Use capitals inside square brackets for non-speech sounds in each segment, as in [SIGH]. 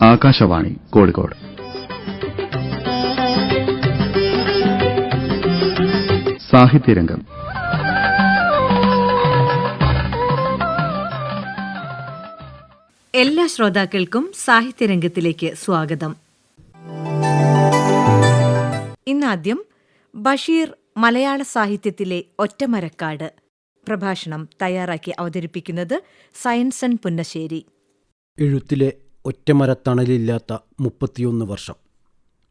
ആകാശവാണി കോഴിക്കോട്. സാഹിത്യരംഗം. എല്ലാ ശ്രോതാക്കൾക്കും സാഹിത്യരംഗത്തിലേക്ക് സ്വാഗതം. ഇന്നാദ്യം ബഷീർ മലയാള സാഹിത്യത്തിലെ ഒറ്റമരക്കാട്. പ്രഭാഷണം തയ്യാറാക്കി അവതരിപ്പിക്കുന്നത് സയൻസൺ പുന്നശ്ശേരി. എഴുത്തിലെ ഒറ്റമരത്തണലില്ലാത്ത മുപ്പത്തിയൊന്ന് വർഷം.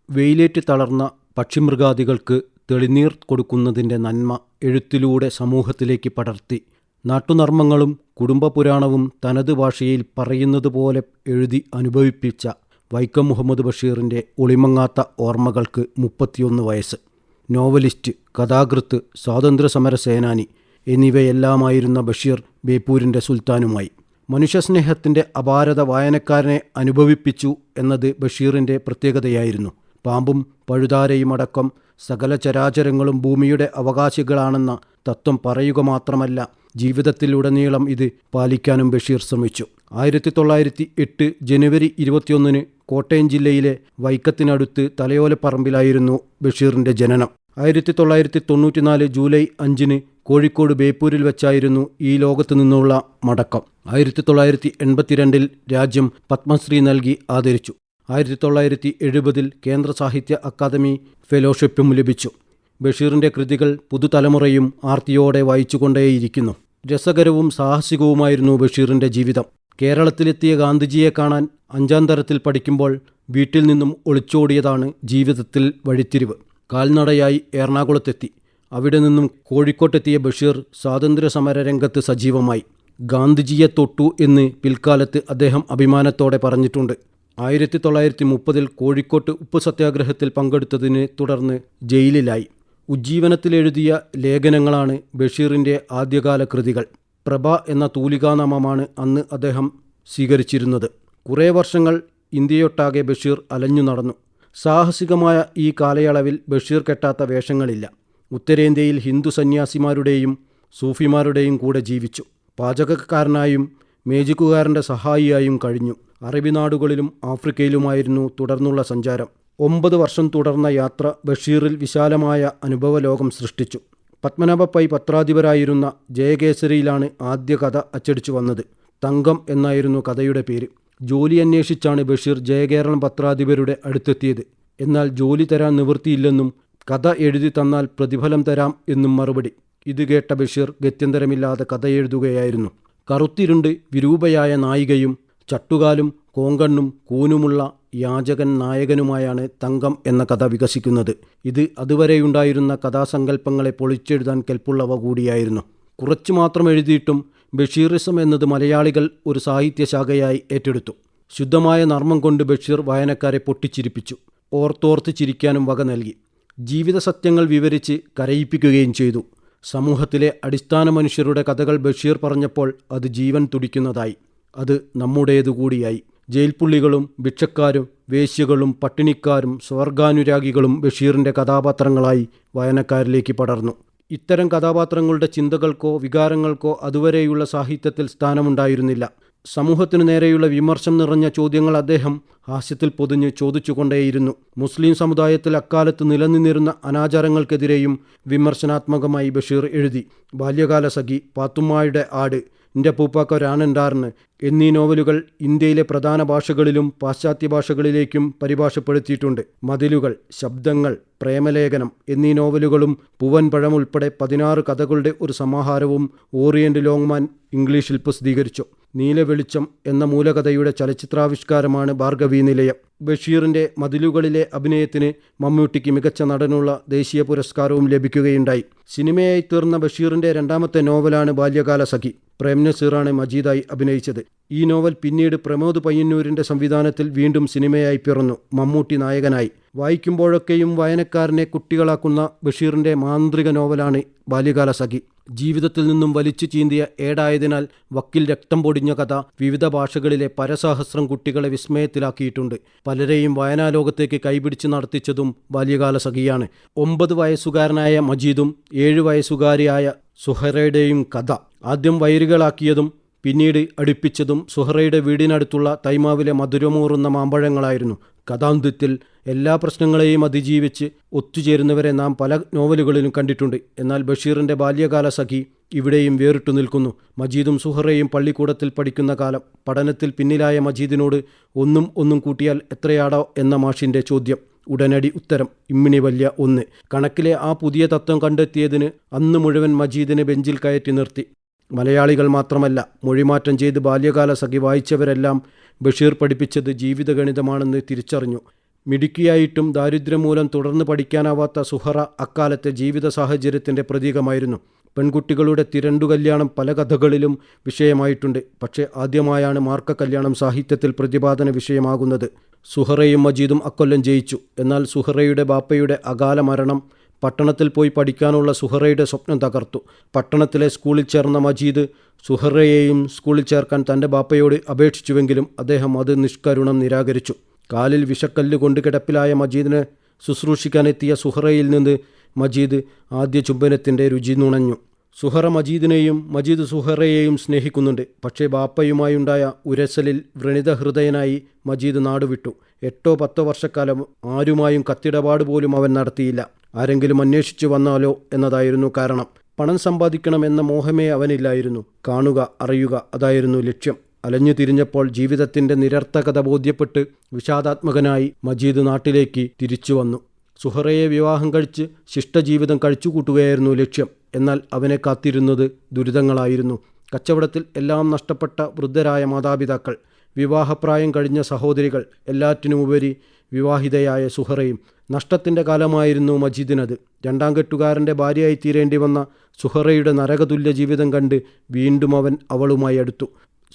വെയിലേറ്റ് തളർന്ന പക്ഷിമൃഗാദികൾക്ക് തെളിനീർ കൊടുക്കുന്നതിന്റെ നന്മ എഴുത്തിലൂടെ സമൂഹത്തിലേക്ക് പടർത്തി നാട്ടുനർമ്മങ്ങളും കുടുംബപുരാണവും തനത് ഭാഷയിൽ പറയുന്നത് പോലെ എഴുതി അനുഭവിപ്പിച്ച വൈക്കം മുഹമ്മദ് ബഷീറിന്റെ ഒളിമങ്ങാത്ത ഓർമ്മകൾക്ക് മുപ്പത്തിയൊന്ന് വയസ്സ്. നോവലിസ്റ്റ് കഥാകൃത്ത് സ്വാതന്ത്ര്യസമര സേനാനി എന്നിവയെല്ലാമായിരുന്ന ബഷീർ ബേപ്പൂരിന്റെ സുൽത്താനുമായി. മനുഷ്യസ്നേഹത്തിന്റെ അപാരത വായനക്കാരനെ അനുഭവിപ്പിച്ചു എന്നത് ബഷീറിന്റെ പ്രത്യേകതയായിരുന്നു. പാമ്പും പഴുതാരയുമടക്കം സകല ചരാചരങ്ങളും ഭൂമിയുടെ അവകാശികളാണെന്ന തത്വം പറയുക മാത്രമല്ല ജീവിതത്തിലുടനീളം ഇത് പാലിക്കാനും ബഷീർ ശ്രമിച്ചു. ആയിരത്തി തൊള്ളായിരത്തി എട്ട് ജനുവരി ഇരുപത്തിയൊന്നിന് കോട്ടയം ജില്ലയിലെ വൈക്കത്തിനടുത്ത് തലയോലപ്പറമ്പിലായിരുന്നു ബഷീറിന്റെ ജനനം. ആയിരത്തി തൊള്ളായിരത്തി തൊണ്ണൂറ്റിനാല് ജൂലൈ അഞ്ചിന് കോഴിക്കോട് ബേപ്പൂരിൽ വെച്ചായിരുന്നു ഈ ലോകത്തു നിന്നുള്ള മടക്കം. ആയിരത്തി തൊള്ളായിരത്തി എൺപത്തിരണ്ടിൽ രാജ്യം പത്മശ്രീ നൽകി ആദരിച്ചു. ആയിരത്തി തൊള്ളായിരത്തി എഴുപതിൽ കേന്ദ്ര സാഹിത്യ അക്കാദമി ഫെലോഷിപ്പും ലഭിച്ചു. ബഷീറിന്റെ കൃതികൾ പുതുതലമുറയും ആർത്തിയോടെ വായിച്ചുകൊണ്ടേയിരിക്കുന്നു. രസകരവും സാഹസികവുമായിരുന്നു ബഷീറിന്റെ ജീവിതം. കേരളത്തിലെത്തിയ ഗാന്ധിജിയെ കാണാൻ അഞ്ചാം തരത്തിൽ പഠിക്കുമ്പോൾ വീട്ടിൽ നിന്നും ഒളിച്ചോടിയതാണ് ജീവിതത്തിൽ വഴിത്തിരിവ്. കാൽനടയായി എറണാകുളത്തെത്തി. അവിടെ നിന്നും കോഴിക്കോട്ടെത്തിയ ബഷീർ സ്വാതന്ത്ര്യ സമര രംഗത്ത് സജീവമായി. ഗാന്ധിജിയെ തൊട്ടു എന്ന് പിൽക്കാലത്ത് അദ്ദേഹം അഭിമാനത്തോടെ പറഞ്ഞിട്ടുണ്ട്. ആയിരത്തി തൊള്ളായിരത്തി മുപ്പതിൽ കോഴിക്കോട്ട് ഉപ്പ് സത്യാഗ്രഹത്തിൽ പങ്കെടുത്തതിനെ തുടർന്ന് ജയിലിലായി. ഉജ്ജീവനത്തിലെഴുതിയ ലേഖനങ്ങളാണ് ബഷീറിന്റെ ആദ്യകാല കൃതികൾ. പ്രഭ എന്ന തൂലികാനാമമാണ് അന്ന് അദ്ദേഹം സ്വീകരിച്ചിരുന്നത്. കുറേ വർഷങ്ങൾ ഇന്ത്യയൊട്ടാകെ ബഷീർ അലഞ്ഞു നടന്നു. സാഹസികമായ ഈ കാലയളവിൽ ബഷീർ കെട്ടാത്ത വേഷങ്ങളില്ല. ഉത്തരേന്ത്യയിൽ ഹിന്ദു സന്യാസിമാരുടെയും സൂഫിമാരുടെയും കൂടെ ജീവിച്ചു. പാചകക്കാരനായും മേജിക്കുകാരന്റെ സഹായിയായും കഴിഞ്ഞു. അറബി നാടുകളിലും ആഫ്രിക്കയിലുമായിരുന്നു തുടർന്നുള്ള സഞ്ചാരം. ഒമ്പത് വർഷം തുടർന്ന യാത്ര ബഷീറിൽ വിശാലമായ അനുഭവലോകം സൃഷ്ടിച്ചു. പത്മനാഭ പൈ പത്രാധിപരായിരുന്ന ജയകേസരിയിലാണ് ആദ്യ കഥ അച്ചടിച്ചു വന്നത്. തങ്കം എന്നായിരുന്നു കഥയുടെ പേര്. ജോലി അന്വേഷിച്ചാണ് ബഷീർ ജയകേരളം പത്രാധിപരുടെ അടുത്തെത്തിയത്. എന്നാൽ ജോലി തരാൻ നിവൃത്തിയില്ലെന്നും കഥ എഴുതി തന്നാൽ പ്രതിഫലം തരാം എന്നും മറുപടി. ഇത് കേട്ട ബഷീർ ഗത്യന്തരമില്ലാതെ കഥ എഴുതുകയായിരുന്നു. കറുത്തിരുണ്ട് വിരൂപയായ നായികയും ചട്ടുകാലും കോങ്കണ്ണും കൂനുമുള്ള യാചകൻ നായകനുമായാണ് തങ്കം എന്ന കഥ വികസിക്കുന്നത്. ഇത് അതുവരെയുണ്ടായിരുന്ന കഥാസങ്കല്പങ്ങളെ പൊളിച്ചെഴുതാൻ കെൽപ്പുള്ളവ കൂടിയായിരുന്നു. കുറച്ചു മാത്രം എഴുതിയിട്ടും ബഷീറിസം എന്നത് മലയാളികൾ ഒരു സാഹിത്യശാഖയായി ഏറ്റെടുത്തു. ശുദ്ധമായ നർമ്മം കൊണ്ട് ബഷീർ വായനക്കാരെ പൊട്ടിച്ചിരിപ്പിച്ചു. ഓർത്തോർത്ത് ചിരിക്കാനും വക നൽകി. ജീവിത സത്യങ്ങൾ വിവരിച്ച് കരയിപ്പിക്കുകയും ചെയ്തു. സമൂഹത്തിലെ അടിസ്ഥാന മനുഷ്യരുടെ കഥകൾ ബഷീർ പറഞ്ഞപ്പോൾ അത് ജീവൻ തുടിക്കുന്നതായി. അത് നമ്മുടേതുകൂടിയായി ജയിൽപ്പുള്ളികളും ഭിക്ഷക്കാരും വേശ്യകളും പട്ടിണിക്കാരും സ്വർഗാനുരാഗികളും ബഷീറിന്റെ കഥാപാത്രങ്ങളായി വായനക്കാരിലേക്ക് പടർന്നു. ഇത്തരം കഥാപാത്രങ്ങളുടെ ചിന്തകൾക്കോ വികാരങ്ങൾക്കോ അതുവരെയുള്ള സാഹിത്യത്തിൽ സ്ഥാനമുണ്ടായിരുന്നില്ല. സമൂഹത്തിനു നേരെയുള്ള വിമർശം നിറഞ്ഞ ചോദ്യങ്ങൾ അദ്ദേഹം ഹാസ്യത്തിൽ പൊതിഞ്ഞ് ചോദിച്ചുകൊണ്ടേയിരുന്നു. മുസ്ലിം സമുദായത്തിൽ അക്കാലത്ത് നിലനിന്നിരുന്ന അനാചാരങ്ങൾക്കെതിരെയും വിമർശനാത്മകമായി ബഷീർ എഴുതി. ബാല്യകാല സഖി പാത്തുമ്മായുടെ ആട് ഇന്റെ പൂപ്പാക്കൊരാനുണ്ടാർന്ന് എന്നീ നോവലുകൾ ഇന്ത്യയിലെ പ്രധാന ഭാഷകളിലും പാശ്ചാത്യ ഭാഷകളിലേക്കും പരിഭാഷപ്പെടുത്തിയിട്ടുണ്ട്. മതിലുകൾ ശബ്ദങ്ങൾ പ്രേമലേഖനം എന്നീ നോവലുകളും പൂവൻ പഴം ഉൾപ്പെടെ പതിനാറ് കഥകളുടെ ഒരു സമാഹാരവും ഓറിയന്റ് ലോങ്മാൻ ഇംഗ്ലീഷിൽ പ്രസിദ്ധീകരിച്ചു. നീലവെളിച്ചം എന്ന മൂലകഥയുടെ ചലച്ചിത്രാവിഷ്കാരമാണ് ഭാർഗവി നിലയം. ബഷീറിന്റെ മതിലുകളിലെ അഭിനയത്തിന് മമ്മൂട്ടിക്ക് മികച്ച നടനുള്ള ദേശീയ പുരസ്കാരവും ലഭിക്കുകയുണ്ടായി. സിനിമയായി തീർന്ന ബഷീറിന്റെ രണ്ടാമത്തെ നോവലാണ് ബാല്യകാല സഖി പ്രേംനസീറാണ് മജീദായി അഭിനയിച്ചത്. ഈ നോവൽ പിന്നീട് പ്രമോദ് പയ്യന്നൂരിന്റെ സംവിധാനത്തിൽ വീണ്ടും സിനിമയായി പിറന്നു. മമ്മൂട്ടി നായകനായി. വായിക്കുമ്പോഴൊക്കെയും വായനക്കാരനെ കുട്ടികളാക്കുന്ന ബഷീറിന്റെ മാന്ത്രിക നോവലാണ് ബാല്യകാല സഖി. ജീവിതത്തിൽ നിന്നും വലിച്ചു ചീന്തിയ ഏടായതിനാൽ വക്കിൽ രക്തം പൊടിഞ്ഞ കഥ വിവിധ ഭാഷകളിലെ പരസഹസ്രം കുട്ടികളെ വിസ്മയത്തിലാക്കിയിട്ടുണ്ട്. പലരെയും വായനാലോകത്തേക്ക് കൈപിടിച്ച് നടത്തിച്ചതും ബാല്യകാല സഖിയാണ്. ഒമ്പത് വയസ്സുകാരനായ മജീദും ഏഴു വയസ്സുകാരിയായ സുഹറയുടെയും കഥ ആദ്യം വൈരുകളാക്കിയതും പിന്നീട് അടുപ്പിച്ചതും സുഹറയുടെ വീടിനടുത്തുള്ള തൈമാവിലെ മധുരമൂറുന്ന മാമ്പഴങ്ങളായിരുന്നു. കഥാന്ത്യത്തിൽ എല്ലാ പ്രശ്നങ്ങളെയും അതിജീവിച്ച് ഒത്തുചേരുന്നവരെ നാം പല നോവലുകളിലും കണ്ടിട്ടുണ്ട്. എന്നാൽ ബഷീറിന്റെ ബാല്യകാല സഖി ഇവിടെയും വേറിട്ടു നിൽക്കുന്നു. മജീദും സുഹറയും പള്ളിക്കൂടത്തിൽ പഠിക്കുന്ന കാലം. പഠനത്തിൽ പിന്നിലായ മജീദിനോട് ഒന്നും ഒന്നും കൂട്ടിയാൽ എത്രയാടോ എന്ന മാഷിന്റെ ചോദ്യം. ഉടനടി ഉത്തരം ഇമ്മിണി വല്യ ഒന്ന്. കണക്കിലെ ആ പുതിയ തത്വം കണ്ടെത്തിയതിന് അന്ന് മുഴുവൻ മജീദിനെ ബെഞ്ചിൽ കയറ്റി നിർത്തി. മലയാളികൾ മാത്രമല്ല മൊഴിമാറ്റം ചെയ്ത് ബാല്യകാല സഖി വായിച്ചവരെല്ലാം ബഷീർ പഠിപ്പിച്ചത് ജീവിതഗണിതമാണെന്ന് തിരിച്ചറിഞ്ഞു. മിടുക്കിയായിട്ടും ദാരിദ്ര്യം മൂലം തുടർന്ന് പഠിക്കാനാവാത്ത സുഹറ അക്കാലത്തെ ജീവിത സാഹചര്യത്തിന്റെ പ്രതീകമായിരുന്നു. പെൺകുട്ടികളുടെ തിരണ്ടു കല്യാണം പല കഥകളിലും വിഷയമായിട്ടുണ്ട്. പക്ഷേ ആദ്യമായാണ് മാർക്ക കല്യാണം സാഹിത്യത്തിൽ പ്രതിപാദന വിഷയമാകുന്നത്. സുഹറയും മജീദും അക്കൊല്ലം ജയിച്ചു. എന്നാൽ സുഹറയുടെ ബാപ്പയുടെ അകാല മരണം പട്ടണത്തിൽ പോയി പഠിക്കാനുള്ള സുഹറയുടെ സ്വപ്നം തകർത്തു. പട്ടണത്തിലെ സ്കൂളിൽ ചേർന്ന മജീദ് സുഹറയെയും സ്കൂളിൽ ചേർക്കാൻ തന്റെ ബാപ്പയോട് അപേക്ഷിച്ചുവെങ്കിലും അദ്ദേഹം അത് നിഷ്കരുണം നിരാകരിച്ചു. കാലിൽ വിഷക്കല്ല് കൊണ്ട് കിടപ്പിലായ മജീദിനെ ശുശ്രൂഷിക്കാനെത്തിയ സുഹറയിൽ നിന്ന് മജീദ് ആദ്യ ചുംബനത്തിന്റെ രുചി നുണഞ്ഞു. സുഹറ മജീദിനെയും മജീദ് സുഹറയെയും സ്നേഹിക്കുന്നുണ്ട്. പക്ഷേ ബാപ്പയുമായുണ്ടായ ഉരസലിൽ വ്രണിത ഹൃദയനായി മജീദ് നാടുവിട്ടു. എട്ടോ പത്തോ വർഷക്കാലം ആരുമായും കത്തിടപാട് പോലും അവൻ നടത്തിയില്ല. ആരെങ്കിലും അന്വേഷിച്ചു വന്നാലോ എന്നതായിരുന്നു കാരണം. പണം സമ്പാദിക്കണം എന്ന മോഹമേ അവനില്ലായിരുന്നു. കാണുക അറിയുക അതായിരുന്നു ലക്ഷ്യം. അലഞ്ഞു തിരിഞ്ഞപ്പോൾ ജീവിതത്തിന്റെ നിരർത്ഥകത ബോധ്യപ്പെട്ട് വിഷാദാത്മകനായി മജീദ് നാട്ടിലേക്ക് തിരിച്ചു വന്നു. സുഹറയെ വിവാഹം കഴിച്ച് ശിഷ്ടജീവിതം കഴിച്ചുകൂട്ടുകയായിരുന്നു ലക്ഷ്യം. എന്നാൽ അവനെ കാത്തിരുന്നത് ദുരിതങ്ങളായിരുന്നു. കച്ചവടത്തിൽ എല്ലാം നഷ്ടപ്പെട്ട വൃദ്ധരായ മാതാപിതാക്കൾ. വിവാഹപ്രായം കഴിഞ്ഞ സഹോദരികൾ എല്ലാറ്റിനുമുപരി വിവാഹിതയായ സുഹറയും നഷ്ടത്തിന്റെ കാലമായിരുന്നു മജീദിനത്. രണ്ടാം കെട്ടുകാരന്റെ ഭാര്യയായി തീരേണ്ടി വന്ന സുഹറയുടെ നരകതുല്യ ജീവിതം കണ്ട് വീണ്ടും അവൻ അവളുമായി അടുത്തു.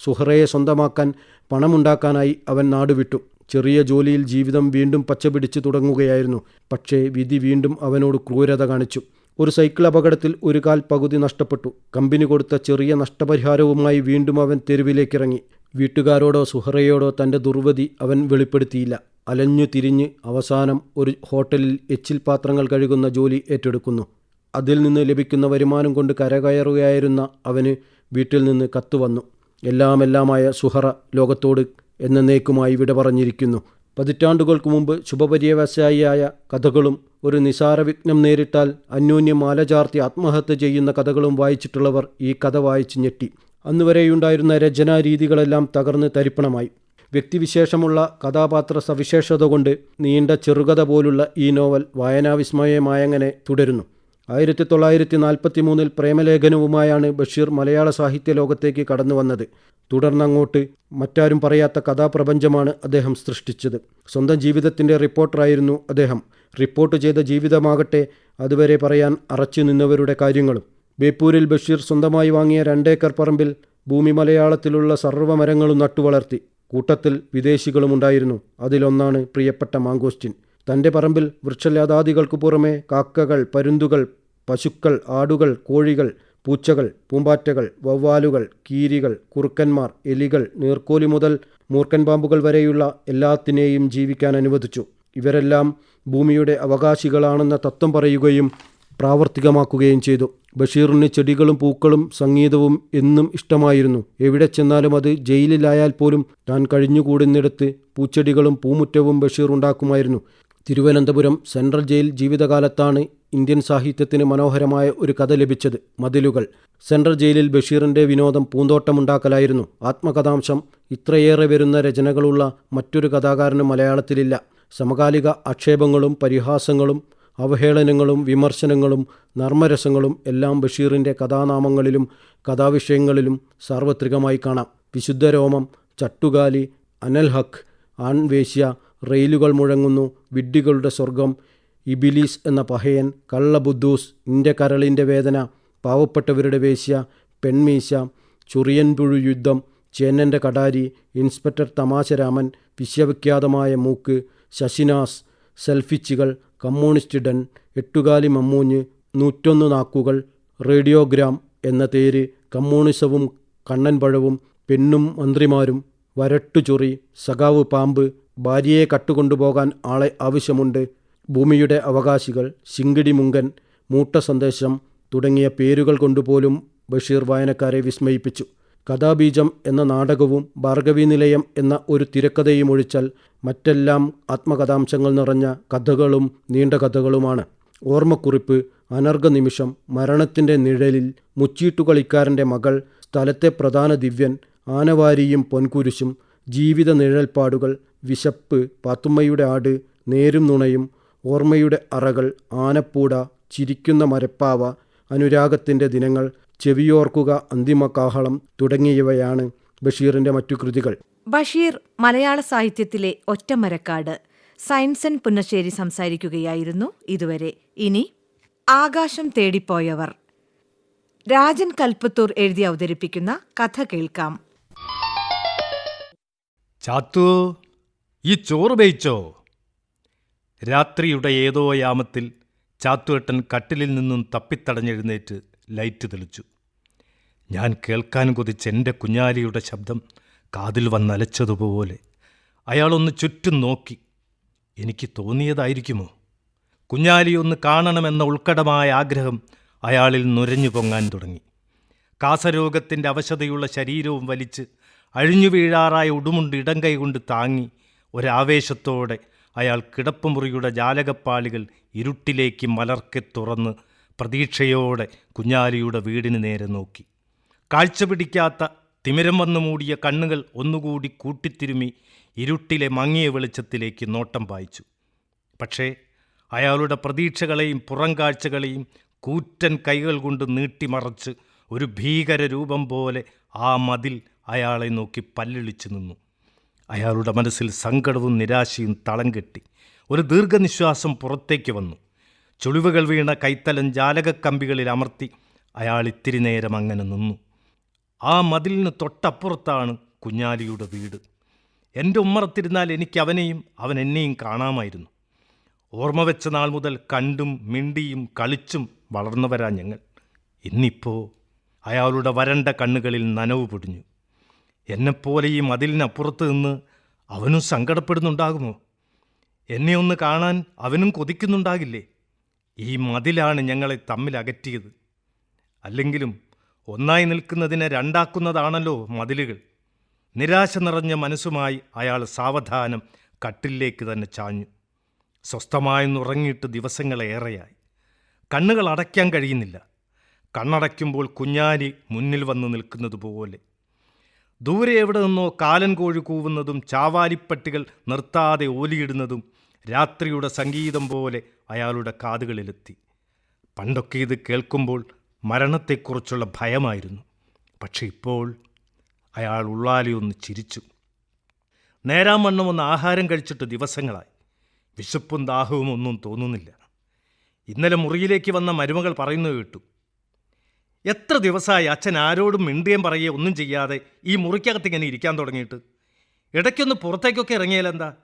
സുഹറയെ സ്വന്തമാക്കാൻ പണമുണ്ടാക്കാനായി അവൻ നാടുവിട്ടു. ചെറിയ ജോലിയിൽ ജീവിതം വീണ്ടും പച്ചപിടിച്ച് തുടങ്ങുകയായിരുന്നു. പക്ഷേ വിധി വീണ്ടും അവനോട് ക്രൂരത കാണിച്ചു. ഒരു സൈക്കിൾ അപകടത്തിൽ ഒരു കാൽ പകുതി നഷ്ടപ്പെട്ടു. കമ്പനി കൊടുത്ത ചെറിയ നഷ്ടപരിഹാരവുമായി വീണ്ടും അവൻ തെരുവിലേക്കിറങ്ങി. വീട്ടുകാരോടോ സുഹറയോടോ തന്റെ ദുർവതി അവൻ വെളിപ്പെടുത്തിയില്ല. അലഞ്ഞു തിരിഞ്ഞ് അവസാനം ഒരു ഹോട്ടലിൽ എച്ചിൽ പാത്രങ്ങൾ കഴുകുന്ന ജോലി ഏറ്റെടുക്കുന്നു. അതിൽ നിന്ന് ലഭിക്കുന്ന വരുമാനം കൊണ്ട് കരകയറുകയായിരുന്ന അവന് വീട്ടിൽ നിന്ന് കത്ത് വന്നു. എല്ലാമെല്ലാമായ സുഹറ ലോകത്തോട് എന്നേക്കുമായി വിട പറഞ്ഞിരിക്കുന്നു. പതിറ്റാണ്ടുകൾക്ക് മുമ്പ് ശുഭപര്യവസായിയായ കഥകളും ഒരു നിസാര വിഘ്നം നേരിട്ടാൽ അന്യോന്യം മാല ചാർത്തി ആത്മഹത്യ ചെയ്യുന്ന കഥകളും വായിച്ചിട്ടുള്ളവർ ഈ കഥ വായിച്ച് ഞെട്ടി. അന്നുവരെയുണ്ടായിരുന്ന രചനാരീതികളെല്ലാം തകർന്ന് തരിപ്പണമായി. വ്യക്തിവിശേഷമുള്ള കഥാപാത്ര സവിശേഷത കൊണ്ട് നീണ്ട ചെറുകഥ പോലുള്ള ഈ നോവൽ വായനാവിസ്മയമായങ്ങനെ തുടരുന്നു. ആയിരത്തി തൊള്ളായിരത്തി നാൽപ്പത്തി മൂന്നിൽ പ്രേമലേഖനവുമായാണ് ബഷീർ മലയാള സാഹിത്യ ലോകത്തേക്ക് കടന്നു വന്നത്. തുടർന്നങ്ങോട്ട് മറ്റാരും പറയാത്ത കഥാപ്രപഞ്ചമാണ് അദ്ദേഹം സൃഷ്ടിച്ചത്. സ്വന്തം ജീവിതത്തിന്റെ റിപ്പോർട്ടറായിരുന്നു അദ്ദേഹം. റിപ്പോർട്ട് ചെയ്ത ജീവിതമാകട്ടെ അതുവരെ പറയാൻ അറച്ചു നിന്നവരുടെ കാര്യങ്ങളും. ബേപ്പൂരിൽ ബഷീർ സ്വന്തമായി വാങ്ങിയ രണ്ടേക്കർ പറമ്പിൽ ഭൂമി മലയാളത്തിലുള്ള സർവമരങ്ങളും നട്ടുവളർത്തി. കൂട്ടത്തിൽ വിദേശികളുമുണ്ടായിരുന്നു അതിലൊന്നാണ് പ്രിയപ്പെട്ട മാങ്കോസ്റ്റിൻ. തന്റെ പറമ്പിൽ വൃക്ഷലതാദികൾക്കു പുറമെ കാക്കകൾ പരുന്തുകൾ പശുക്കൾ ആടുകൾ കോഴികൾ പൂച്ചകൾ പൂമ്പാറ്റകൾ വവ്വാലുകൾ കീരികൾ കുറുക്കന്മാർ എലികൾ നീർക്കോലി മുതൽ മൂർക്കൻ പാമ്പുകൾ വരെയുള്ള എല്ലാത്തിനെയും ജീവിക്കാൻ അനുവദിച്ചു. ഇവരെല്ലാം ഭൂമിയുടെ അവകാശികളാണെന്ന തത്വം പറയുകയും പ്രാവർത്തികമാക്കുകയും ചെയ്തു. ബഷീറിന് ചെടികളും പൂക്കളും സംഗീതവും എന്നും ഇഷ്ടമായിരുന്നു. എവിടെ ചെന്നാലും അത് ജയിലിലായാൽ പോലും താൻ കഴിഞ്ഞുകൂടുന്നിടത്ത് പൂച്ചെടികളും പൂമുറ്റവും ബഷീർ ഉണ്ടാക്കുമായിരുന്നു. തിരുവനന്തപുരം സെൻട്രൽ ജയിൽ ജീവിതകാലത്താണ് ഇന്ത്യൻ സാഹിത്യത്തിന് മനോഹരമായ ഒരു കഥ ലഭിച്ചത്. മതിലുകൾ. സെൻട്രൽ ജയിലിൽ ബഷീറിന്റെ വിനോദം പൂന്തോട്ടമുണ്ടാക്കലായിരുന്നു. ആത്മകഥാംശം ഇത്രയേറെ വരുന്ന രചനകളുള്ള മറ്റൊരു കഥാകാരനും മലയാളത്തിലില്ല. സമകാലിക ആക്ഷേപങ്ങളും പരിഹാസങ്ങളും അവഹേളനങ്ങളും വിമർശനങ്ങളും നർമ്മരസങ്ങളും എല്ലാം ബഷീറിന്റെ കഥാനാമങ്ങളിലും കഥാവിഷയങ്ങളിലും സാർവത്രികമായി കാണാം. വിശുദ്ധ രോമം ചട്ടുകാലി അനൽഹഖ് ആൺവേശ്യ റെയിലുകൾ മുഴങ്ങുന്നു വിഡ്ഢികളുടെ സ്വർഗം ഇബിലീസ് എന്ന പഹയൻ കള്ളബുദ്ധൂസ് ഇന്റെ കരളിന്റെ വേദന പാവപ്പെട്ടവരുടെ വേശ്യ പെൺമീശ ചുറിയൻപുഴു യുദ്ധം ചേന്നന്റെ കടാരി ഇൻസ്പെക്ടർ തമാശരാമൻ വിശ്വവിഖ്യാതമായ മൂക്ക് ശശിനാസ് സെൽഫിച്ചുകൾ കമ്മ്യൂണിസ്റ്റ് ഡൻ എട്ടുകാലി മമ്മൂഞ്ഞ് നൂറ്റൊന്ന് നാക്കുകൾ റേഡിയോഗ്രാം എന്ന പേര് കമ്മ്യൂണിസവും കണ്ണൻപഴവും പെണ്ണും മന്ത്രിമാരും വരട്ടുചൊറി സഖാവ് പാമ്പ് ഭാര്യയെ കട്ടുകൊണ്ടുപോകാൻ ആളെ ആവശ്യമുണ്ട്. ഭൂമിയുടെ അവകാശികൾ ശിങ്കിടി മുങ്കൻ മൂട്ട സന്ദേശം തുടങ്ങിയ പേരുകൾ കൊണ്ടുപോലും ബഷീർ വായനക്കാരെ വിസ്മയിപ്പിച്ചു. കഥാബീജം എന്ന നാടകവും ഭാർഗവി നിലയം എന്ന ഒരു തിരക്കഥയും ഒഴിച്ചാൽ മറ്റെല്ലാം ആത്മകഥാംശങ്ങൾ നിറഞ്ഞ കഥകളും നീണ്ട കഥകളുമാണ്. ഓർമ്മക്കുറിപ്പ് അനർഘ നിമിഷം മരണത്തിന്റെ നിഴലിൽ മുച്ചീട്ടുകളിക്കാരന്റെ മകൾ സ്ഥലത്തെ പ്രധാന ദിവ്യൻ ആനവാരിയും പൊൻകുരിശും ജീവിത നിഴൽപ്പാടുകൾ വിശപ്പ് പാത്തുമ്മയുടെ ആട് നേരും നുണയും ഓർമ്മയുടെ അറകൾ ആനപ്പൂട ചിരിക്കുന്ന മരപ്പാവ അനുരാഗത്തിന്റെ ദിനങ്ങൾ ചെവിയോർക്കുക അന്തിമ കാഹളം തുടങ്ങിയവയാണ് ബഷീറിന്റെ മറ്റു കൃതികൾ. ബഷീർ മലയാള സാഹിത്യത്തിലെ ഒറ്റമരക്കാട്. സയൻസൻ പുന്നശ്ശേരി സംസാരിക്കുകയായിരുന്നു ഇതുവരെ. ഇനി ആകാശം തേടിപ്പോയവർ. രാജൻ കൽപ്പത്തൂർ എഴുതി അവതരിപ്പിക്കുന്ന കഥ കേൾക്കാം. ചാത്തു ഈ ചോറ് വേയിച്ചോ? രാത്രിയുടെ ഏതോ യാമത്തിൽ ചാത്തുവേട്ടൻ കട്ടിലിൽ നിന്നും തപ്പിത്തടഞ്ഞെഴുന്നേറ്റ് ലൈറ്റ് തെളിച്ചു. ഞാൻ കേൾക്കാൻ കൊതിച്ച് എന്റെ കുഞ്ഞാലിയുടെ ശബ്ദം കാതിൽ വന്നലച്ചതുപോലെ അയാളൊന്ന് ചുറ്റും നോക്കി. എനിക്ക് തോന്നിയതായിരിക്കുമോ? കുഞ്ഞാലിയൊന്ന് കാണണമെന്ന ഉൾക്കടമായ ആഗ്രഹം അയാളിൽ നുരഞ്ഞു പൊങ്ങാൻ തുടങ്ങി. കാസരോഗത്തിന്റെ അവശതയുള്ള ശരീരവും വലിച്ച് അഴിഞ്ഞു വീഴാറായ ഉടുമുണ്ട് ഇടം കൈകൊണ്ട് താങ്ങി ഒരാവേശത്തോടെ അയാൾ കിടപ്പുമുറിയുടെ ജാലകപ്പാളികൾ ഇരുട്ടിലേക്ക് മലർക്കെ തുറന്ന് പ്രതീക്ഷയോടെ കുഞ്ഞാലിയുടെ വീടിന് നേരെ നോക്കി. കാഴ്ച പിടിക്കാത്ത തിമിരം വന്നു മൂടിയ കണ്ണുകൾ ഒന്നുകൂടി കൂട്ടിത്തിരുമി ഇരുട്ടിലെ മങ്ങിയ വെളിച്ചത്തിലേക്ക് നോട്ടം പായിച്ചു. പക്ഷേ അയാളുടെ പ്രതീക്ഷകളെയും പുറംകാഴ്ചകളെയും കൂറ്റൻ കൈകൾ കൊണ്ട് നീട്ടിമറച്ച് ഒരു ഭീകര രൂപം പോലെ ആ മതിൽ അയാളെ നോക്കി പല്ലിളിച്ചു നിന്നു. അയാളുടെ മനസ്സിൽ സങ്കടവും നിരാശയും തളം കെട്ടി. ഒരു ദീർഘനിശ്വാസം പുറത്തേക്ക് വന്നു. ചുളിവുകൾ വീണ കൈത്തലം ജാലകക്കമ്പികളിൽ അമർത്തി അയാൾ ഇത്തിരി നേരം അങ്ങനെ നിന്നു. ആ മതിലിന് തൊട്ടപ്പുറത്താണ് കുഞ്ഞാലിയുടെ വീട്. എന്റെ ഉമ്മറത്തിരുന്നാൽ എനിക്ക് അവനെയും അവൻ എന്നെയും കാണാമായിരുന്നു. ഓർമ്മ വെച്ച നാൾ മുതൽ കണ്ടും മിണ്ടിയും കളിച്ചും വളർന്നവരാ ഞങ്ങൾ. ഇന്നിപ്പോൾ അയാളുടെ വരണ്ട കണ്ണുകളിൽ നനവ് പൊടിഞ്ഞു. എന്നെപ്പോലെ ഈ നിന്ന് അവനും സങ്കടപ്പെടുന്നുണ്ടാകുമോ? എന്നെ ഒന്ന് കാണാൻ അവനും കൊതിക്കുന്നുണ്ടാകില്ലേ? ഈ മതിലാണ് ഞങ്ങളെ തമ്മിൽ അകറ്റിയത്. അല്ലെങ്കിലും ഒന്നായി നിൽക്കുന്നതിനെ രണ്ടാക്കുന്നതാണല്ലോ മതിലുകൾ. നിരാശ നിറഞ്ഞ മനസ്സുമായി അയാൾ സാവധാനം കട്ടിലേക്ക് തന്നെ ചാഞ്ഞു. സ്വസ്ഥമായെന്നുറങ്ങിയിട്ട് ദിവസങ്ങളേറെയായി കണ്ണുകൾ അടയ്ക്കാൻ കഴിയുന്നില്ല. കണ്ണടയ്ക്കുമ്പോൾ കുഞ്ഞാലി മുന്നിൽ വന്ന് നിൽക്കുന്നത് പോലെ. ദൂരെ എവിടെ നിന്നോ കാലൻ കോഴി കൂവുന്നതും ചാവാലിപ്പട്ടികൾ നിർത്താതെ ഓലിയിടുന്നതും രാത്രിയുടെ സംഗീതം പോലെ അയാളുടെ കാതുകളിലെത്തി. പണ്ടൊക്കെ ഇത് കേൾക്കുമ്പോൾ മരണത്തെക്കുറിച്ചുള്ള ഭയമായിരുന്നു. പക്ഷെ ഇപ്പോൾ അയാൾ ഉള്ളാലി ഒന്ന് ചിരിച്ചു. നേരാം വണ്ണം ഒന്ന് ആഹാരം കഴിച്ചിട്ട് ദിവസങ്ങളായി. വിശപ്പും ദാഹവും ഒന്നും തോന്നുന്നില്ല. ഇന്നലെ മുറിയിലേക്ക് വന്ന മരുമകൾ പറയുന്നത് കേട്ടു. എത്ര ദിവസമായി അച്ഛൻ ആരോടും മിണ്ടിയും പറയുകയോ ഒന്നും ചെയ്യാതെ ഈ മുറിക്കകത്ത് ഇങ്ങനെ ഇരിക്കാൻ തുടങ്ങിയിട്ട്. ഇടയ്ക്കൊന്ന് പുറത്തേക്കൊക്കെ ഇറങ്ങിയാലെന്താ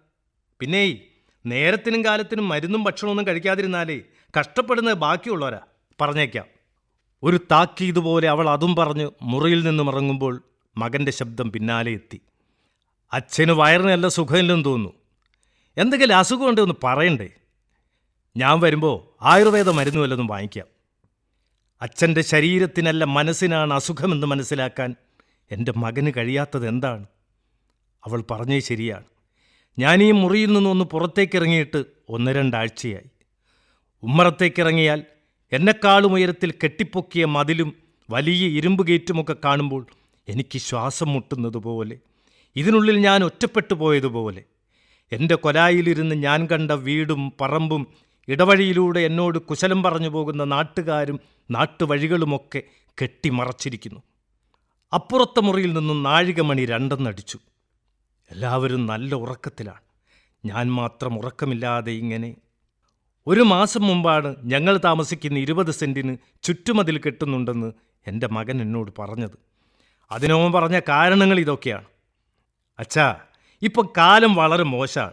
പിന്നേയ് നേരത്തിനും കാലത്തിനും മരുന്നും ഭക്ഷണമൊന്നും കഴിക്കാതിരുന്നാലേ കഷ്ടപ്പെടുന്നത് ബാക്കിയുള്ളവരാ. പറഞ്ഞേക്കാം. ഒരു താക്കീതുപോലെ അവൾ അതും പറഞ്ഞ് മുറിയിൽ നിന്നും ഇറങ്ങുമ്പോൾ മകന്റെ ശബ്ദം പിന്നാലെ എത്തി. അച്ഛന് വയറിനല്ല സുഖമില്ലെന്ന് തോന്നുന്നു. എന്തെങ്കിലും അസുഖമുണ്ട് ഒന്ന് പറയണ്ടേ? ഞാൻ വരുമ്പോൾ ആയുർവേദ മരുന്ന് വല്ലതും വാങ്ങിക്കാം. അച്ഛന്റെ ശരീരത്തിനല്ല മനസ്സിനാണ് അസുഖമെന്ന് മനസ്സിലാക്കാൻ എന്റെ മകന് കഴിയാത്തത് എന്താണ്? അവൾ പറഞ്ഞേ ശരിയാണ്. ഞാൻ ഈ മുറിയിൽ നിന്നൊന്ന് പുറത്തേക്കിറങ്ങിയിട്ട് ഒന്ന് രണ്ടാഴ്ചയായി. ഉമ്മറത്തേക്കിറങ്ങിയാൽ എന്നെക്കാളും ഉയരത്തിൽ കെട്ടിപ്പൊക്കിയ മതിലും വലിയ ഇരുമ്പ് ഗേറ്റുമൊക്കെ കാണുമ്പോൾ എനിക്ക് ശ്വാസം മുട്ടുന്നത് പോലെ ഇതിനുള്ളിൽ ഞാൻ ഒറ്റപ്പെട്ടു പോയതുപോലെ എന്റെ കൊലായിലിരുന്ന് ഞാൻ കണ്ട വീടും പറമ്പും ഇടവഴിയിലൂടെ എന്നോട് കുശലം പറഞ്ഞു പോകുന്ന നാട്ടുകാരും നാട്ടുവഴികളുമൊക്കെ കെട്ടിമറച്ചിരിക്കുന്നു. അപ്പുറത്തെ മുറിയിൽ നിന്നും നാഴികമണി രണ്ടെന്നടിച്ചു. എല്ലാവരും നല്ല ഉറക്കത്തിലാണ്. ഞാൻ മാത്രം ഉറക്കമില്ലാതെ ഇങ്ങനെ. ഒരു മാസം മുമ്പാണ് ഞങ്ങൾ താമസിക്കുന്ന ഇരുപത് സെന്റിന് ചുറ്റുമതിൽ കെട്ടുന്നുണ്ടെന്ന് എന്റെ മകൻ എന്നോട് പറഞ്ഞത്. അതിനോ പറഞ്ഞ കാരണങ്ങൾ ഇതൊക്കെയാണ്. അച്ഛാ ഇപ്പം കാലം വളരെ മോശമാണ്.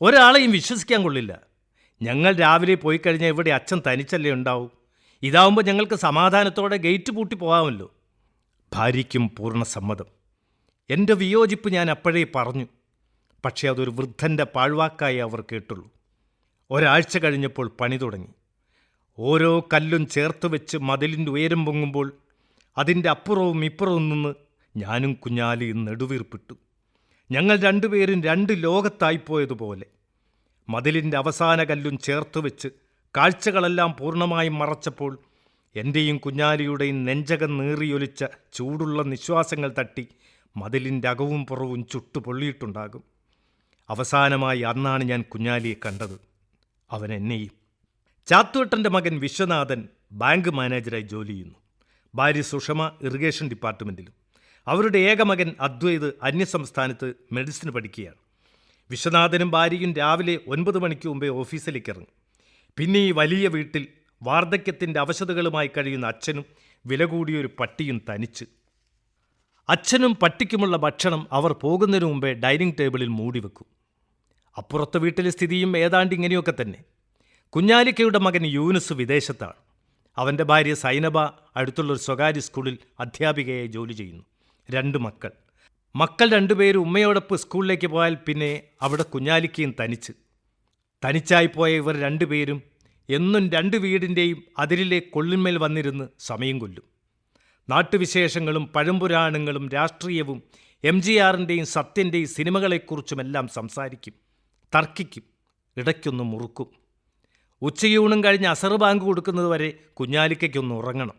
ഒരാളെയും വിശ്വസിക്കാൻ കൊള്ളില്ല. ഞങ്ങൾ രാവിലെ പോയി കഴിഞ്ഞാൽ ഇവിടെ അച്ഛൻ തനിച്ചല്ലേ ഉണ്ടാവും? ഇതാവുമ്പോൾ ഞങ്ങൾക്ക് സമാധാനത്തോടെ ഗേറ്റ് പൂട്ടി പോകാമല്ലോ. ഭാര്യയ്ക്കും പൂർണ സമ്മതം. എന്റെ വിയോജിപ്പ് ഞാൻ അപ്പോഴേ പറഞ്ഞു. പക്ഷേ അതൊരു വൃദ്ധന്റെ പാഴ്വാക്കായി അവർ കേട്ടുള്ളൂ. ഒരാഴ്ച കഴിഞ്ഞപ്പോൾ പണി തുടങ്ങി. ഓരോ കല്ലും ചേർത്ത് വെച്ച് മതിലിന്റെ ഉയരം പൊങ്ങുമ്പോൾ അതിന്റെ അപ്പുറവും ഇപ്പുറവും നിന്ന് ഞാനും കുഞ്ഞാലിയും നെടുവീർപ്പിട്ടു. ഞങ്ങൾ രണ്ടുപേരും രണ്ട് ലോകത്തായിപ്പോയതുപോലെ മതിലിന്റെ അവസാന കല്ലും ചേർത്ത് വെച്ച് കാഴ്ചകളെല്ലാം പൂർണമായും മറച്ചപ്പോൾ എന്റെയും കുഞ്ഞാലിയുടെയും നെഞ്ചകം നീറിയൊലിച്ച ചൂടുള്ള നിശ്വാസങ്ങൾ തട്ടി മതിലിന്റെ അകവും പുറവും ചുട്ടു പൊള്ളിയിട്ടുണ്ടാകും അവസാനമായി അന്നാണ് ഞാൻ കുഞ്ഞാലിയെ കണ്ടത്. അവൻ എന്നെയും ചാത്തുവട്ടന്റെ മകൻ വിശ്വനാഥൻ ബാങ്ക് മാനേജരായി ജോലി ചെയ്യുന്നു. ഭാര്യ സുഷമ ഇറിഗേഷൻ ഡിപ്പാർട്ട്മെന്റിലും. അവരുടെ ഏക മകൻ അദ്വൈത് അന്യസംസ്ഥാനത്ത് മെഡിസിൻ പഠിക്കുകയാണ്. വിശ്വനാഥനും ഭാര്യയും രാവിലെ ഒൻപത് മണിക്ക് മുമ്പേ ഓഫീസിലേക്ക് ഇറങ്ങും പിന്നെ ഈ വലിയ വീട്ടിൽ വാർദ്ധക്യത്തിന്റെ അവശതകളുമായി കഴിയുന്ന അച്ഛനും വില കൂടിയൊരു പട്ടിയും തനിച്ച്. അച്ഛനും പട്ടിക്കുമുള്ള ഭക്ഷണം അവർ പോകുന്നതിന് മുമ്പേ ഡൈനിങ് ടേബിളിൽ മൂടി വെക്കും. അപ്പുറത്തെ വീട്ടിലെ സ്ഥിതിയും ഏതാണ്ട് ഇങ്ങനെയൊക്കെ തന്നെ. കുഞ്ഞാലിക്കയുടെ മകൻ യൂനുസ് വിദേശത്താണ്. അവന്റെ ഭാര്യ സൈനബ അടുത്തുള്ളൊരു സ്വകാര്യ സ്കൂളിൽ അധ്യാപികയായി ജോലി ചെയ്യുന്നു. രണ്ട് മക്കൾ. മക്കൾ രണ്ടുപേരും ഉമ്മയോടൊപ്പം സ്കൂളിലേക്ക് പോയാൽ പിന്നെ അവിടെ കുഞ്ഞാലിക്കയും തനിച്ച്. തനിച്ചായി പോയ ഇവർ രണ്ടുപേരും എന്നും രണ്ട് വീടിന്റെയും അതിരിലെ കൊള്ളിന്മേൽ വന്നിരുന്ന് സമയം കൊല്ലും. നാട്ടുവിശേഷങ്ങളും പഴംപുരാണങ്ങളും രാഷ്ട്രീയവും എം ജി ആറിന്റെയും സത്യന്റെയും സിനിമകളെക്കുറിച്ചുമെല്ലാം സംസാരിക്കും തർക്കിക്കും ഇടയ്ക്കൊന്ന് മുറുക്കും. ഉച്ചയൂണും കഴിഞ്ഞ് അസറ് ബാങ്ക് കൊടുക്കുന്നത് വരെ കുഞ്ഞാലിക്കയ്ക്കൊന്ന് ഉറങ്ങണം.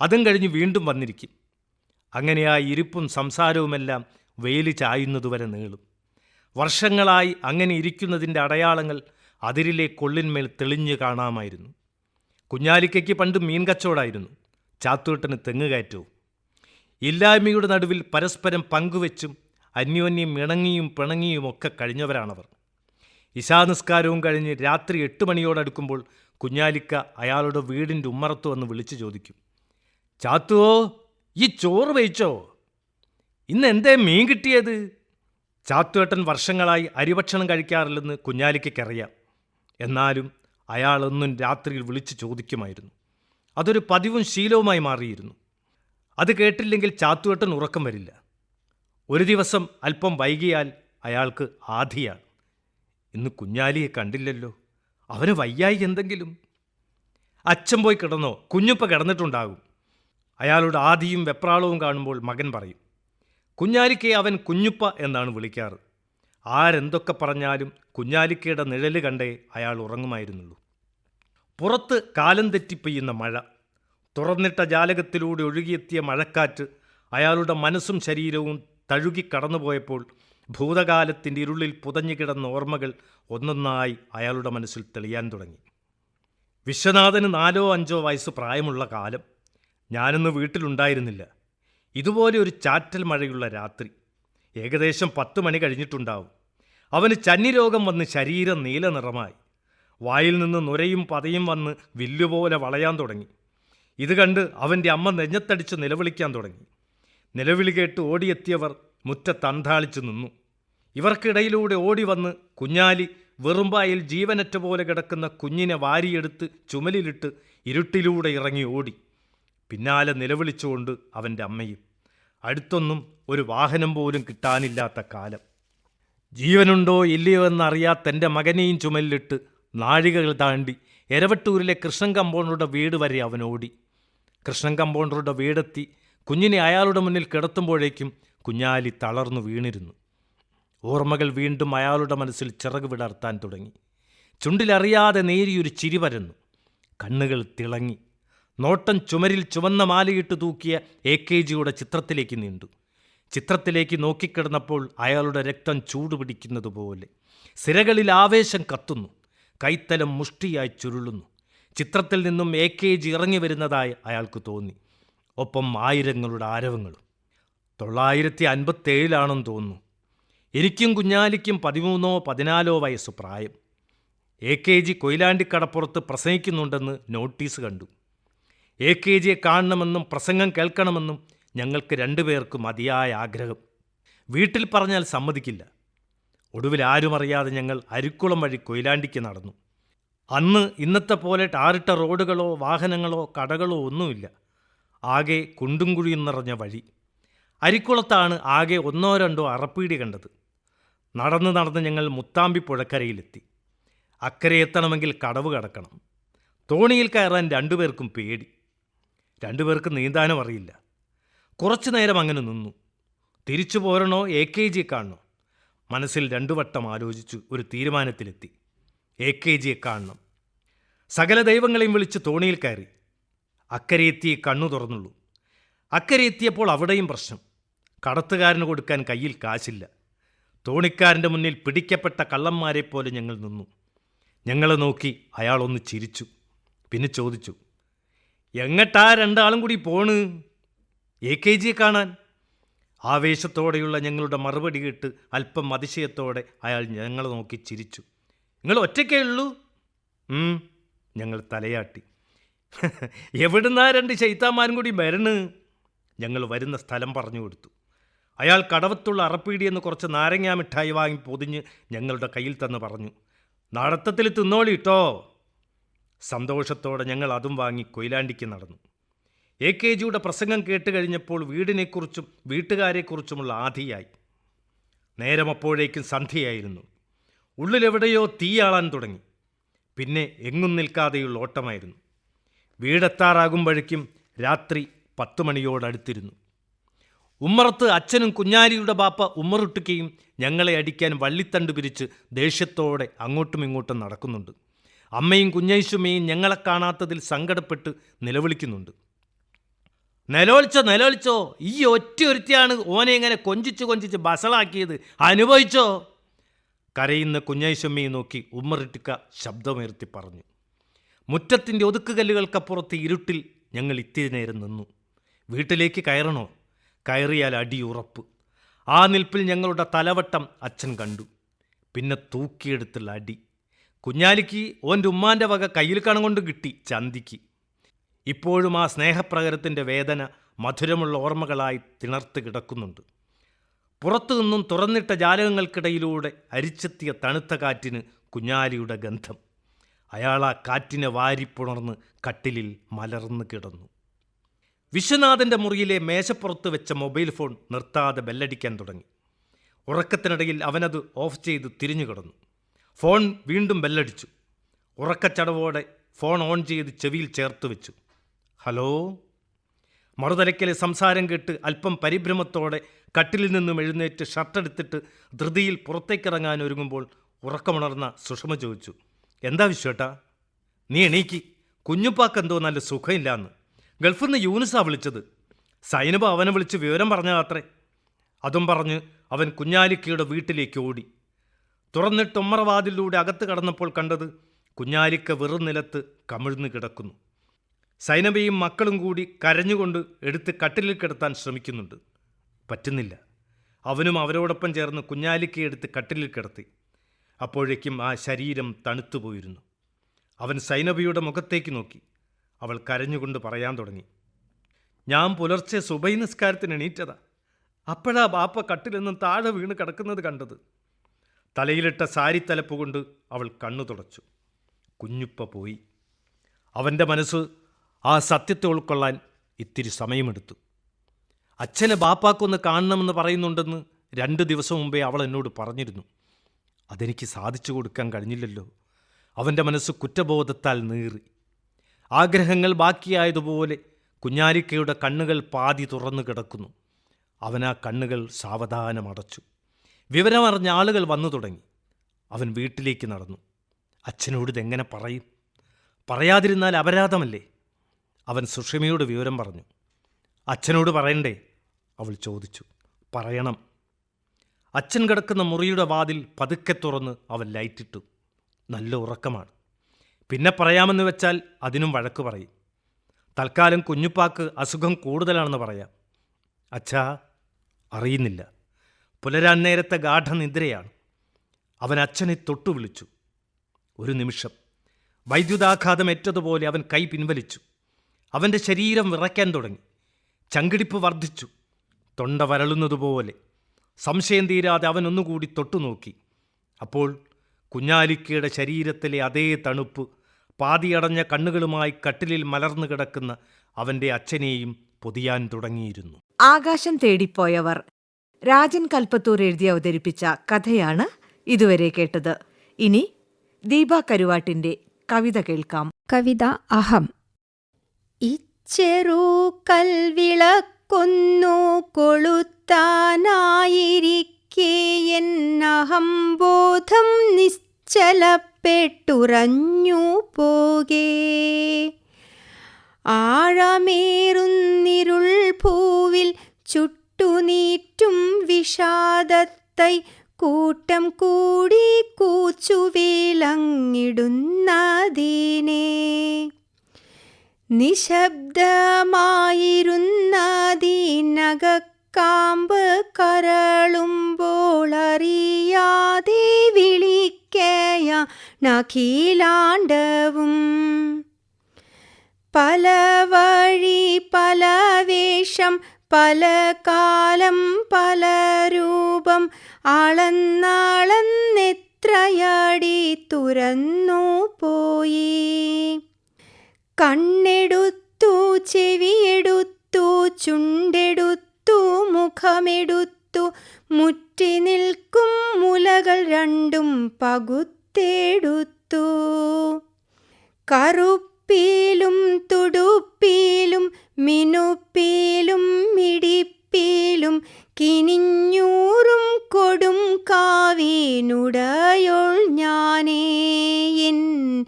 അതും കഴിഞ്ഞ് വീണ്ടും വന്നിരിക്കും. അങ്ങനെ ആ ഇരിപ്പും സംസാരവുമെല്ലാം വെയിൽ ചായുന്നതുവരെ നീളും. വർഷങ്ങളായി അങ്ങനെ ഇരിക്കുന്നതിന്റെ അടയാളങ്ങൾ അതിരിലെ കൊള്ളിന്മേൽ തെളിഞ്ഞു കാണാമായിരുന്നു. കുഞ്ഞാലിക്കയ്ക്ക് പണ്ട് മീൻ കച്ചവടമായിരുന്നു ചാത്തൂട്ടന് തെങ്ങുകയറ്റു ഇല്ലായ്മയുടെ നടുവിൽ പരസ്പരം പങ്കുവെച്ചും അന്യോന്യം ഇണങ്ങിയും പിണങ്ങിയും ഒക്കെ കഴിഞ്ഞവരാണവർ. ഇശാനിസ്കാരവും കഴിഞ്ഞ് രാത്രി എട്ട് മണിയോടടുക്കുമ്പോൾ കുഞ്ഞാലിക്ക അയാളുടെ വീടിന്റെ ഉമ്മറത്ത് വന്ന് വിളിച്ചു ചോദിക്കും. ചാത്തുവോ ഈ ചോറ് വെയിച്ചോ? ഇന്ന് എന്തേ മീൻ കിട്ടിയത്? ചാത്തുവേട്ടൻ വർഷങ്ങളായി അരിഭക്ഷണം കഴിക്കാറില്ലെന്ന് കുഞ്ഞാലിക്കറിയാം എന്നാലും അയാളൊന്നും രാത്രിയിൽ വിളിച്ചു ചോദിക്കുമായിരുന്നു. അതൊരു പതിവും ശീലവുമായി മാറിയിരുന്നു. അത് കേട്ടില്ലെങ്കിൽ ചാത്തുവേട്ടൻ ഉറക്കം വരില്ല. ഒരു ദിവസം അല്പം വൈകിയാൽ അയാൾക്ക് ആധിയാണ്. ഇന്ന് കുഞ്ഞാലിയെ കണ്ടില്ലല്ലോ. അവന് വയ്യായി എന്തെങ്കിലും? അച്ഛൻ പോയി കിടന്നോ? കുഞ്ഞുപ്പ കിടന്നിട്ടുണ്ടാകും. അയാളുടെ ആദിയും വെപ്രാളവും കാണുമ്പോൾ മകൻ പറയും കുഞ്ഞാലിക്കയെ അവൻ കുഞ്ഞുപ്പ എന്നാണ് വിളിക്കാറ്. ആരെന്തൊക്കെ പറഞ്ഞാലും കുഞ്ഞാലിക്കയുടെ നിഴൽ കണ്ടേ അയാൾ ഉറങ്ങുമായിരുന്നുള്ളൂ. പുറത്ത് കാലം തെറ്റി പെയ്യുന്ന മഴ. തുറന്നിട്ട ജാലകത്തിലൂടെ ഒഴുകിയെത്തിയ മഴക്കാറ്റ് അയാളുടെ മനസ്സും ശരീരവും തഴുകി കടന്നുപോയപ്പോൾ ഭൂതകാലത്തിന്റെ ഇരുളിൽ പുതഞ്ഞു കിടന്ന ഓർമ്മകൾ ഒന്നൊന്നായി അയാളുടെ മനസ്സിൽ തെളിയാൻ തുടങ്ങി. വിശ്വനാഥന് നാലോ അഞ്ചോ വയസ്സ് പ്രായമുള്ള കാലം. ഞാനിന്ന് വീട്ടിലുണ്ടായിരുന്നില്ല. ഇതുപോലെ ഒരു ചാറ്റൽ മഴയുള്ള രാത്രി. ഏകദേശം പത്ത് മണി കഴിഞ്ഞിട്ടുണ്ടാവും. അവന് ചന്നിരോഗം വന്ന് ശരീരം നീല നിറമായി വായിൽ നിന്ന് നുരയും പതയും വന്ന് വില്ലുപോലെ വളയാൻ തുടങ്ങി. ഇത് കണ്ട് അവന്റെ അമ്മ നെഞ്ഞത്തടിച്ച് നിലവിളിക്കാൻ തുടങ്ങി. നിലവിളി കേട്ട് ഓടിയെത്തിയവർ മുറ്റത്തന്താളിച്ചു നിന്നു. ഇവർക്കിടയിലൂടെ ഓടി വന്ന് കുഞ്ഞാലി വെറുമ്പായിൽ ജീവനറ്റ പോലെ കിടക്കുന്ന കുഞ്ഞിനെ വാരിയെടുത്ത് ചുമലിലിട്ട് ഇരുട്ടിലൂടെ ഇറങ്ങി ഓടി. പിന്നാലെ നിലവിളിച്ചുകൊണ്ട് അവന്റെ അമ്മയും. അടുത്തൊന്നും ഒരു വാഹനം പോലും കിട്ടാനില്ലാത്ത കാലം. ജീവനുണ്ടോ ഇല്ലയോ എന്നറിയാത്ത എന്റെ മകനെയും ചുമലിലിട്ട് നാഴികകൾ താണ്ടി എരവട്ടൂരിലെ കൃഷ്ണൻ കമ്പൗണ്ടറുടെ വീട് വരെ അവൻ ഓടി. കൃഷ്ണൻ കമ്പൗണ്ടറുടെ വീടെത്തി കുഞ്ഞിനെ അയാളുടെ മുന്നിൽ കിടത്തുമ്പോഴേക്കും കുഞ്ഞാലി തളർന്നു വീണിരുന്നു. ഓർമ്മകൾ വീണ്ടും അയാളുടെ മനസ്സിൽ ചിറക് വിടർത്താൻ തുടങ്ങി. ചുണ്ടിലറിയാതെ നേരിയൊരു ചിരി പരന്നു. കണ്ണുകൾ തിളങ്ങി. നോട്ടം ചുമരിൽ ചുവന്ന മാലയിട്ട് തൂക്കിയ എ കെ ജിയുടെ ചിത്രത്തിലേക്ക് നീണ്ടു. ചിത്രത്തിലേക്ക് നോക്കിക്കിടന്നപ്പോൾ അയാളുടെ രക്തം ചൂടുപിടിക്കുന്നതുപോലെ. സിരകളിൽ ആവേശം കത്തുന്നു. കൈത്തലം മുഷ്ടിയായി ചുരുളുന്നു. ചിത്രത്തിൽ നിന്നും എ കെ ജി ഇറങ്ങി വരുന്നതായി അയാൾക്ക് തോന്നി. ഒപ്പം ആയിരങ്ങളുടെ ആരവങ്ങളും. തൊള്ളായിരത്തി അൻപത്തേഴിലാണെന്ന് തോന്നുന്നു. എനിക്കും കുഞ്ഞാലിക്കും പതിമൂന്നോ പതിനാലോ വയസ്സ് പ്രായം. എ കെ ജി കൊയിലാണ്ടിക്കടപ്പുറത്ത് പ്രസംഗിക്കുന്നുണ്ടെന്ന് നോട്ടീസ് കണ്ടു. എ കെ ജിയെ കാണണമെന്നും പ്രസംഗം കേൾക്കണമെന്നും ഞങ്ങൾക്ക് രണ്ടുപേർക്കും അതിയായ ആഗ്രഹം. വീട്ടിൽ പറഞ്ഞാൽ സമ്മതിക്കില്ല. ഒടുവിൽ ആരും അറിയാതെ ഞങ്ങൾ അരിക്കുളം വഴി കൊയിലാണ്ടിക്ക് നടന്നു. അന്ന് ഇന്നത്തെ പോലെ ടാറിട്ട റോഡുകളോ വാഹനങ്ങളോ കടകളോ ഒന്നുമില്ല. ആകെ കുണ്ടും കുഴിയും നിറഞ്ഞ വഴി. അരിക്കുളത്താണ് ആകെ ഒന്നോ രണ്ടോ അറപ്പീടി കണ്ടത്. നടന്ന് നടന്ന് ഞങ്ങൾ മുത്താമ്പി പുഴക്കരയിലെത്തി. അക്കരെ എത്തണമെങ്കിൽ കടവ് കടക്കണം. തോണിയിൽ കയറാൻ രണ്ടുപേർക്കും പേടി. രണ്ടുപേർക്ക് നീന്താനും അറിയില്ല. കുറച്ചു നേരം അങ്ങനെ നിന്നു. തിരിച്ചു പോരണോ എ കെ ജി കാണണോ മനസ്സിൽ രണ്ടു വട്ടം ആലോചിച്ചു ഒരു തീരുമാനത്തിലെത്തി. എ കെ ജിയെ കാണണം. സകല ദൈവങ്ങളെയും വിളിച്ച് തോണിയിൽ കയറി. അക്കരെ എത്തി കണ്ണു തുറന്നുള്ളൂ. അക്കരെ എത്തിയപ്പോൾ അവിടെയും പ്രശ്നം. കടത്തുകാരന് കൊടുക്കാൻ കയ്യിൽ കാശില്ല. തോണിക്കാരന്റെ മുന്നിൽ പിടിക്കപ്പെട്ട കള്ളന്മാരെ പോലെ ഞങ്ങൾ നിന്നു. ഞങ്ങളെ നോക്കി അയാളൊന്ന് ചിരിച്ചു. പിന്നെ ചോദിച്ചു എങ്ങട്ടാ രണ്ടാളും കൂടി പോണ്? എ കെ ജിയെ കാണാൻ? ആവേശത്തോടെയുള്ള ഞങ്ങളുടെ മറുപടി കേട്ട് അല്പം അതിശയത്തോടെ അയാൾ ഞങ്ങളെ നോക്കി ചിരിച്ചു. നിങ്ങൾ ഒറ്റയ്ക്കേ ഉള്ളൂ? ഞങ്ങൾ തലയാട്ടി. [LAUGHS] എവിടുന്നാ രണ്ട് ചൈത്താമാരും കൂടി വരണ്? ഞങ്ങൾ വരുന്ന സ്ഥലം പറഞ്ഞു കൊടുത്തു. അയാൾ കടവത്തുള്ള അറപ്പീടി എന്ന് കുറച്ച് നാരങ്ങാ മിഠായി വാങ്ങി പൊതിഞ്ഞ് ഞങ്ങളുടെ കയ്യിൽ തന്ന് പറഞ്ഞു. നടത്തത്തിൽ തിന്നോളി കേട്ടോ സന്തോഷത്തോടെ ഞങ്ങൾ അതും വാങ്ങി കൊയിലാണ്ടിക്ക് നടന്നു. എ കെ ജിയുടെ പ്രസംഗം കേട്ട് കഴിഞ്ഞപ്പോൾ വീടിനെക്കുറിച്ചും വീട്ടുകാരെക്കുറിച്ചുമുള്ള ആധിയായി. നേരം അപ്പോഴേക്കും സന്ധ്യയായിരുന്നു. ഉള്ളിലെവിടെയോ തീയാളാൻ തുടങ്ങി. പിന്നെ എങ്ങും നിൽക്കാതെയുള്ള ഓട്ടമായിരുന്നു. വീടെത്താറാകുമ്പോഴേക്കും രാത്രി പത്തുമണിയോടടുത്തിരുന്നു ഉമ്മറത്ത് അച്ഛനും കുഞ്ഞാലിയുടെ ബാപ്പ ഉമ്മറുട്ടുകയും ഞങ്ങളെ അടിക്കാൻ വള്ളിത്തണ്ട് പിരിച്ച് ദേഷ്യത്തോടെ അങ്ങോട്ടും ഇങ്ങോട്ടും നടക്കുന്നുണ്ട്. അമ്മയും കുഞ്ഞൈശുമയും ഞങ്ങളെ കാണാത്തതിൽ സങ്കടപ്പെട്ട് നിലവിളിക്കുന്നുണ്ട്. നിലവിളിച്ചോ നിലവിളിച്ചോ ഈ ഒറ്റ ഒരുത്തിയാണ് ഓനെ ഇങ്ങനെ കൊഞ്ചിച്ച് കൊഞ്ചിച്ച് ബസളാക്കിയത്. അനുഭവിച്ചോ? കരയുന്ന കുഞ്ഞൈശമ്മയെ നോക്കി ഉമ്മറിട്ടിക്ക ശബ്ദമുയർത്തി പറഞ്ഞു. മുറ്റത്തിന്റെ ഒതുക്കുകല്ലുകൾക്കപ്പുറത്ത് ഇരുട്ടിൽ ഞങ്ങൾ ഇത്തിരി നേരം നിന്നു. വീട്ടിലേക്ക് കയറണോ? കയറിയാൽ അടി ഉറപ്പ്. ആ നിൽപ്പിൽ ഞങ്ങളുടെ തലവട്ടം അച്ഛൻ കണ്ടു. പിന്നെ തൂക്കിയെടുത്തുള്ള അടി. കുഞ്ഞാലിക്ക് ഓന്റെ ഉമ്മാന്റെ വക കയ്യിൽ കണം കൊണ്ട് കിട്ടി ചന്തിക്ക്. ഇപ്പോഴും ആ സ്നേഹപ്രകരത്തിന്റെ വേദന മധുരമുള്ള ഓർമ്മകളായി തിണർത്ത് കിടക്കുന്നുണ്ട്. പുറത്തു നിന്നും തുറന്നിട്ട ജാലകങ്ങൾക്കിടയിലൂടെ അരിച്ചെത്തിയ തണുത്ത കാറ്റിന് കുഞ്ഞാലിയുടെ ഗന്ധം. അയാൾ ആ കാറ്റിനെ വാരിപ്പുണർന്ന് കട്ടിലിൽ മലർന്നു കിടന്നു. വിശ്വനാഥന്റെ മുറിയിലെ മേശപ്പുറത്ത് വെച്ച മൊബൈൽ ഫോൺ നിർത്താതെ ബെല്ലടിക്കാൻ തുടങ്ങി. ഉറക്കത്തിനിടയിൽ അവനത് ഓഫ് ചെയ്ത് തിരിഞ്ഞു കിടന്നു. ഫോൺ വീണ്ടും ബെല്ലടിച്ചു. ഉറക്കച്ചടവോടെ ഫോൺ ഓൺ ചെയ്ത് ചെവിയിൽ ചേർത്ത് വെച്ചു. ഹലോ? മറുതലയ്ക്കലെ സംസാരം കേട്ട് അല്പം പരിഭ്രമത്തോടെ കട്ടിലിൽ നിന്നും എഴുന്നേറ്റ് ഷർട്ടെടുത്തിട്ട് ധൃതിയിൽ പുറത്തേക്കിറങ്ങാൻ ഒരുങ്ങുമ്പോൾ ഉറക്കമുണർന്ന സുഷമ ചോദിച്ചു എന്താ വിശ്വേട്ടാ? നീ എണീക്ക്. കുഞ്ഞുപ്പാക്ക് എന്തോ നല്ല സുഖമില്ലാന്ന് ഗൾഫിൽ നിന്ന് യൂനിസാ വിളിച്ചത്. സൈനബ അവനെ വിളിച്ച് വിവരം പറഞ്ഞതാത്രേ അതും പറഞ്ഞ് അവൻ കുഞ്ഞാലിക്കയുടെ വീട്ടിലേക്ക് ഓടി. തുറന്നിട്ടൊമ്മറവാതിലൂടെ അകത്ത് കടന്നപ്പോൾ കണ്ടത് കുഞ്ഞാലിക്ക വെറും നിലത്ത് കമിഴ്ന്ന് കിടക്കുന്നു. സൈനബയും മക്കളും കൂടി കരഞ്ഞുകൊണ്ട് എടുത്ത് കട്ടിലിൽ കിടത്താൻ ശ്രമിക്കുന്നുണ്ട്. പറ്റുന്നില്ല. അവനും അവരോടൊപ്പം ചേർന്ന് കുഞ്ഞാലിക്കയെ എടുത്ത് കട്ടിലിൽ കിടത്തി അപ്പോഴേക്കും ആ ശരീരം തണുത്തുപോയിരുന്നു. അവൻ സൈനബയുടെ മുഖത്തേക്ക് നോക്കി. അവൾ കരഞ്ഞുകൊണ്ട് പറയാൻ തുടങ്ങി. ഞാൻ പുലർച്ചെ സുബൈ നിസ്കാരത്തിന് എണീറ്റതാ. അപ്പോഴാ ബാപ്പ കട്ടിൽ നിന്നും താഴെ വീണ് കിടക്കുന്നത് കണ്ടത്. തലയിലിട്ട സാരി കൊണ്ട് അവൾ കണ്ണു തുടച്ചു. കുഞ്ഞുപ്പ പോയി. അവന്റെ മനസ്സ് ആ സത്യത്തെ ഉൾക്കൊള്ളാൻ ഇത്തിരി സമയമെടുത്തു. അച്ഛനെ ബാപ്പാക്കൊന്ന് കാണണമെന്ന് പറയുന്നുണ്ടെന്ന് രണ്ട് ദിവസം മുമ്പേ അവൾ എന്നോട് പറഞ്ഞിരുന്നു. അതെനിക്ക് സാധിച്ചു കൊടുക്കാൻ കഴിഞ്ഞില്ലല്ലോ. അവന്റെ മനസ്സ് കുറ്റബോധത്താൽ നീറി. ആഗ്രഹങ്ങൾ ബാക്കിയായതുപോലെ കുഞ്ഞാലിക്കയുടെ കണ്ണുകൾ പാതി തുറന്നു കിടക്കുന്നു. അവൻ ആ കണ്ണുകൾ സാവധാനം അടച്ചു. വിവരമറിഞ്ഞ ആളുകൾ വന്നു തുടങ്ങി. അവൻ വീട്ടിലേക്ക് നടന്നു. അച്ഛനോട് ഇതെങ്ങനെ പറയും? പറയാതിരുന്നാൽ അപരാധമല്ലേ? അവൻ സുഷമയോട് വിവരം പറഞ്ഞു. അച്ഛനോട് പറയണ്ടേ? അവൾ ചോദിച്ചു. പറയണം. അച്ഛൻ കിടക്കുന്ന മുറിയുടെ വാതിൽ പതുക്കെ തുറന്ന് അവൻ ലൈറ്റിട്ടു. നല്ല ഉറക്കമാണ്. പിന്നെ പറയാമെന്ന് വെച്ചാൽ അതിനും വഴക്ക് പറയും. തൽക്കാലം കുഞ്ഞുപ്പാക്ക് അസുഖം കൂടുതലാണെന്ന് പറയാം. അച്ഛാ അറിയുന്നില്ല. പുലരാൻ നേരത്തെ ഗാഠനിദ്രയാണ്. അവൻ അച്ഛനെ തൊട്ടു വിളിച്ചു ഒരു നിമിഷം. വൈദ്യുതാഘാതം ഏറ്റതുപോലെ അവൻ കൈ പിൻവലിച്ചു. അവന്റെ ശരീരം വിറയ്ക്കാൻ തുടങ്ങി. ചങ്കിടിപ്പ് വർദ്ധിച്ചു. തൊണ്ട വരളുന്നതുപോലെ. സംശയം തീരാതെ അവൻ ഒന്നുകൂടി തൊട്ടുനോക്കി. അപ്പോൾ കുഞ്ഞാലിക്കയുടെ ശരീരത്തിലെ അതേ തണുപ്പ് പാതിയടഞ്ഞ കണ്ണുകളുമായി കട്ടിലിൽ മലർന്നു കിടക്കുന്ന അവന്റെ അച്ഛനെയും പൊതിയാൻ തുടങ്ങിയിരുന്നു. ആകാശം തേടിപ്പോയവർ. രാജൻ കൽപ്പത്തൂർ എഴുതി അവതരിപ്പിച്ച കഥയാണ് ഇതുവരെ കേട്ടത്. ഇനി ദീപ കരുവാട്ടിന്റെ കവിത കേൾക്കാം. കവിത അഹം. ഇച്ചെറു കൽവിളക്കൊന്നു കൊളുത്താനായിരിക്കേയെന്നഹം ബോധം നിശ്ചലപ്പെട്ടുറഞ്ഞു പോകേ. ആഴമേറുന്നിരുൾ ഭൂവിൽ ചുട്ടുനീറ്റും വിഷാദത്തൈ കൂട്ടം കൂടി കൂച്ചുവിലങ്ങിടുന്നതിനെ. നിശബ്ദമായിരുന്നതിനകാമ്പ് കരളുമ്പോൾ അറിയാതെ വിളിക്കയ നഖീലാണ്ടവും. പല വഴി പല വേഷം പല കാലം പല രൂപം അളന്നളന്നെത്രയടി തുറന്നു പോയി. കണ്ണെടുത്തു ചെവിയെടുത്തു ചുണ്ടെടുത്തു മുഖമെടുത്തു മുറ്റി നിൽക്കും മുലകൾ രണ്ടും പകുത്തെടുത്തു. കറുപ്പിലും തുടുപ്പിലും മിനുപ്പിലും മിടിപ്പിലും കിനിഞ്ഞൂറും കൊടും കാവീനുടയോൾ ഞാനേ എൻ.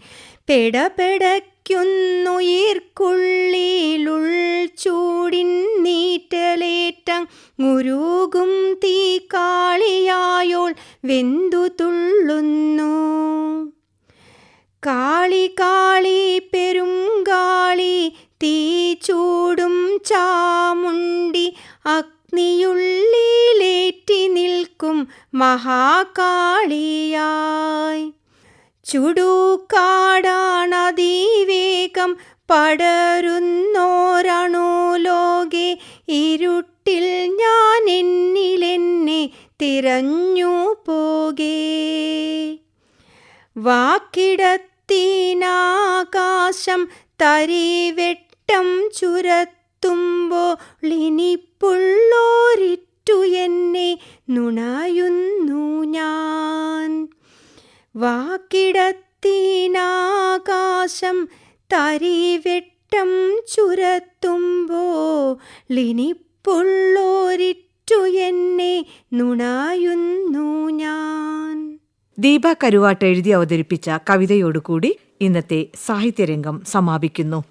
പെടപെടയ്ക്കുന്നുയിർക്കുള്ളിലുൾ ചൂടിൻ നീറ്റലേറ്റം മുരുകും തീ കാളിയായോൾ വെന്തു തുള്ളുന്നു. കാളി കാളി പെരുങ്കാളി തീ ചൂടും ചാമുണ്ടി അഗ്നിയുള്ളിലേറ്റി നിൽക്കും മഹാകാളിയായി. ചുടുകാടാണതിവേഗം പടരുന്നോരണു ലോകെ ഇരുട്ടിൽ ഞാൻ എന്നിലെന്നെ തിരഞ്ഞു പോകേ. വാക്കിടത്തിനാകാശം തരിവെട്ടം ചുരത്തുമ്പോളിനിപ്പുള്ളോരിറ്റു എന്നെ നുണയുന്നു ഞാൻ. വാക്കിടത്തിനാകാശം തരിവെട്ടം ചുരത്തുമ്പോ ലിനിപ്പുള്ളോരിറ്റു എന്നെ നുണയുന്നു ഞാൻ ദീപ കരുവാട്ട് എഴുതി അവതരിപ്പിച്ച കവിതയോടുകൂടി ഇന്നത്തെ സാഹിത്യരംഗം സമാപിക്കുന്നു.